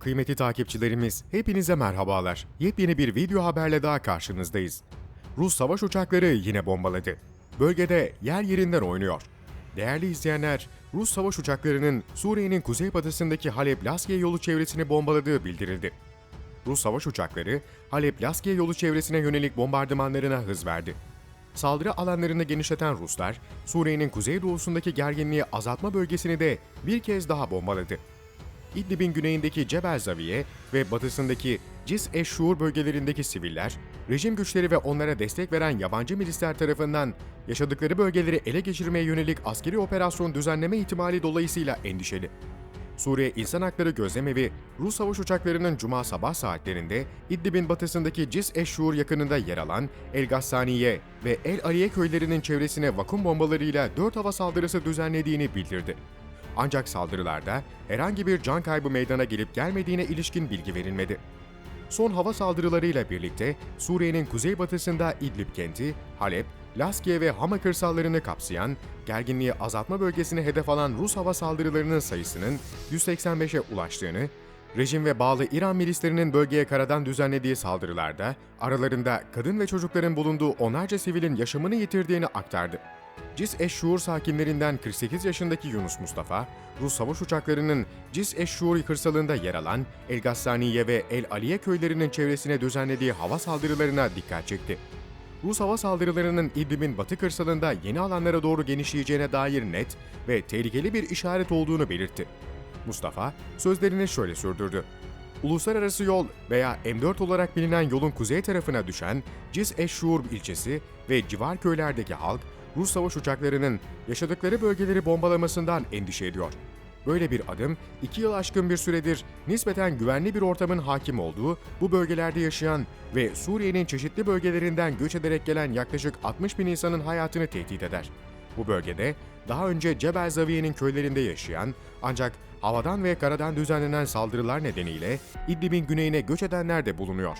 Kıymetli takipçilerimiz, hepinize merhabalar. Yepyeni bir video haberle daha karşınızdayız. Rus savaş uçakları yine bombaladı. Bölgede yer yerinden oynuyor. Değerli izleyenler, Rus savaş uçaklarının Suriye'nin kuzeybatısındaki Halep-Laskiye yolu çevresini bombaladığı bildirildi. Rus savaş uçakları Halep-Laskiye yolu çevresine yönelik bombardımanlarına hız verdi. Saldırı alanlarını genişleten Ruslar, Suriye'nin kuzeydoğusundaki gerginliği azaltma bölgesini de bir kez daha bombaladı. İdlib'in güneyindeki Cebel Zaviye ve batısındaki Cis Eşşur bölgelerindeki siviller, rejim güçleri ve onlara destek veren yabancı milisler tarafından yaşadıkları bölgeleri ele geçirmeye yönelik askeri operasyon düzenleme ihtimali dolayısıyla endişeli. Suriye İnsan Hakları Gözlemevi, Rus savaş uçaklarının cuma sabah saatlerinde İdlib'in batısındaki Cis Eşşur yakınında yer alan El Gassaniye ve El Aliye köylerinin çevresine vakum bombalarıyla 4 hava saldırısı düzenlediğini bildirdi. Ancak saldırılarda herhangi bir can kaybı meydana gelip gelmediğine ilişkin bilgi verilmedi. Son hava saldırılarıyla birlikte Suriye'nin kuzeybatısında İdlib kenti, Halep, Laskiye ve Hama kırsallarını kapsayan gerginliği azaltma bölgesine hedef alan Rus hava saldırılarının sayısının 185'e ulaştığını, rejim ve bağlı İran milislerinin bölgeye karadan düzenlediği saldırılarda aralarında kadın ve çocukların bulunduğu onlarca sivilin yaşamını yitirdiğini aktardı. Cis Eşşur sakinlerinden 48 yaşındaki Yunus Mustafa, Rus savaş uçaklarının Cis Eşşur kırsalında yer alan El Gassaniye ve El Aliye köylerinin çevresine düzenlediği hava saldırılarına dikkat çekti. Rus hava saldırılarının İdlib'in batı kırsalında yeni alanlara doğru genişleyeceğine dair net ve tehlikeli bir işaret olduğunu belirtti. Mustafa sözlerini şöyle sürdürdü. Uluslararası yol veya M4 olarak bilinen yolun kuzey tarafına düşen Cis Eşşur ilçesi ve civar köylerdeki halk Rus savaş uçaklarının yaşadıkları bölgeleri bombalamasından endişe ediyor. Böyle bir adım, iki yıl aşkın bir süredir nispeten güvenli bir ortamın hakim olduğu bu bölgelerde yaşayan ve Suriye'nin çeşitli bölgelerinden göç ederek gelen yaklaşık 60 bin insanın hayatını tehdit eder. Bu bölgede daha önce Cebel Zaviye'nin köylerinde yaşayan ancak havadan ve karadan düzenlenen saldırılar nedeniyle İdlib'in güneyine göç edenler de bulunuyor.